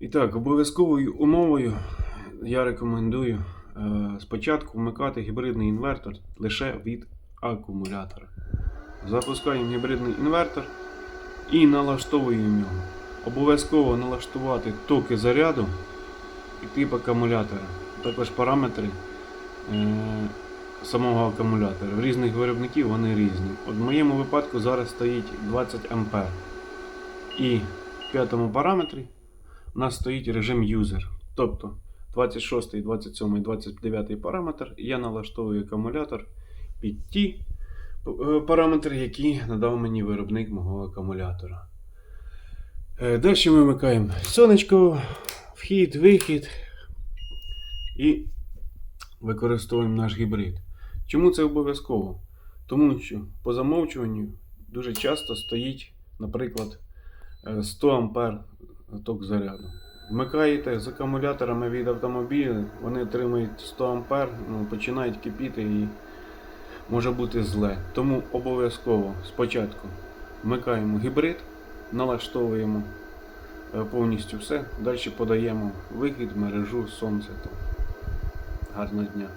І так, обов'язковою умовою я рекомендую е, спочатку вмикати гібридний інвертор лише від акумулятора. Запускаємо гібридний інвертор і налаштовуємо його. Обов'язково налаштувати токи заряду і тип акумулятора, також параметри е, самого акумулятора. В різних виробників вони різні. От в моєму випадку зараз стоїть 20 А. І в п'ятому параметрі у нас стоїть режим user. Тобто 26, 27, 29 параметр я налаштовую акумулятор під ті е, параметри, які надав мені виробник мого акумулятора. Е, Далі ми вмикаємо сонечко, вхід, вихід і використовуємо наш гібрид. Чому це обов'язково? Тому що по замовчуванню дуже часто стоїть, наприклад, е, 100 ампер ток заряду. Вмикаєте з акумуляторами від автомобіля, вони отримують 100 ампер, ну, починають кипіти і може бути зле. Тому обов'язково спочатку вмикаємо гібрид, налаштовуємо е, повністю все, далі подаємо вихід мережу сонце. Гарного дня.